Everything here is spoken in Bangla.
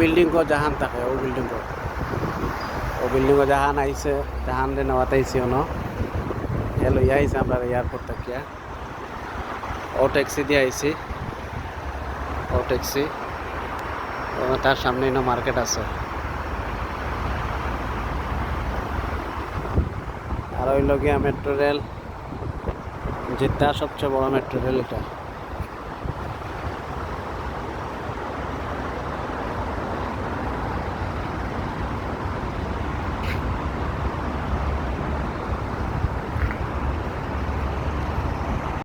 বিল্ডিং কো জাহান থাকে, ও বিল্ডিং কো ও বিল্ডিং কো জাহান আইছে জাহান রে নেওয়াতে আইছে ono এ লইয়া আইছে আমরা এয়ারপোর্ট থাকিয়া ও ট্যাক্সি দিয়ে আইছি ও ট্যাক্সি এবং তার সামনে ইনো মার্কেট আছে। আর ওই লগিয়া মেট্রো রেল যেটা সবচেয়ে বড় মেট্রো রেল এটা।